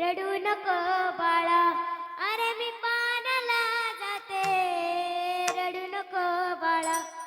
रडू नको बाळा. अरे मी पाण्याला जाते. रडू नको बाळा.